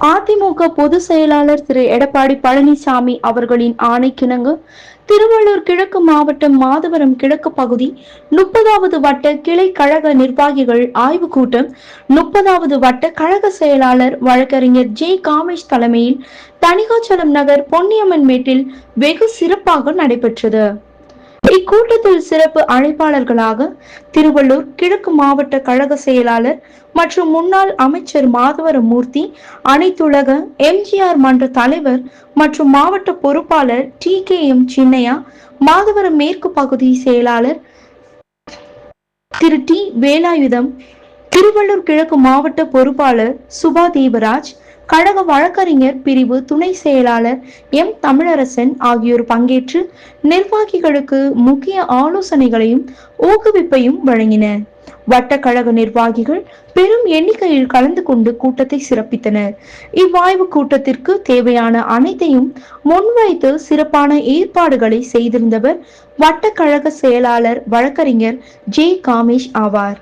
அதிமுக பொதுச் செயலாளர் திரு எடப்பாடி பழனிசாமி அவர்களின் ஆணைக்கிணங்க திருவள்ளூர் கிழக்கு மாவட்டம் மாதவரம் கிழக்கு பகுதி முப்பதாவது வட்ட கிளை கழக நிர்வாகிகள் ஆய்வு கூட்டம் முப்பதாவது வட்ட கழக செயலாளர் வழக்கறிஞர் ஜே காமேஷ் தலைமையில் தணிகாச்சலம் நகர் பொன்னியம்மன் மேட்டில் வெகு சிறப்பாக நடைபெற்றது. இக்கூட்டத்தில் சிறப்பு அழைப்பாளர்களாக திருவள்ளூர் கிழக்கு மாவட்ட கழக செயலாளர் மற்றும் முன்னாள் அமைச்சர் மாதவரம் மூர்த்தி அனைத்துலக எம்ஜிஆர் மன்ற தலைவர் மற்றும் மாவட்ட பொறுப்பாளர் T K M Chinnaiah Madhavaram மேற்கு பகுதி செயலாளர் திரு டி வேலாயுதம் திருவள்ளூர் கிழக்கு மாவட்ட பொறுப்பாளர் சுபா தீபராஜ் கழக வழக்கறிஞர் பிரிவு துணை செயலாளர் எம் தமிழரசன் ஆகியோர் பங்கேற்று நிர்வாகிகளுக்கு முக்கிய ஆலோசனைகளையும் ஊக்குவிப்பையும் வழங்கினர். வட்டக்கழக நிர்வாகிகள் பெரும் எண்ணிக்கையில் கலந்து கொண்டு கூட்டத்தை சிறப்பித்தனர். இவ்வாய்வு கூட்டத்திற்கு தேவையான அனைத்தையும் முன்வைத்து சிறப்பான ஏற்பாடுகளை செய்திருந்தவர் வட்டக்கழக செயலாளர் வழக்கறிஞர் ஜே காமேஷ் ஆவார்.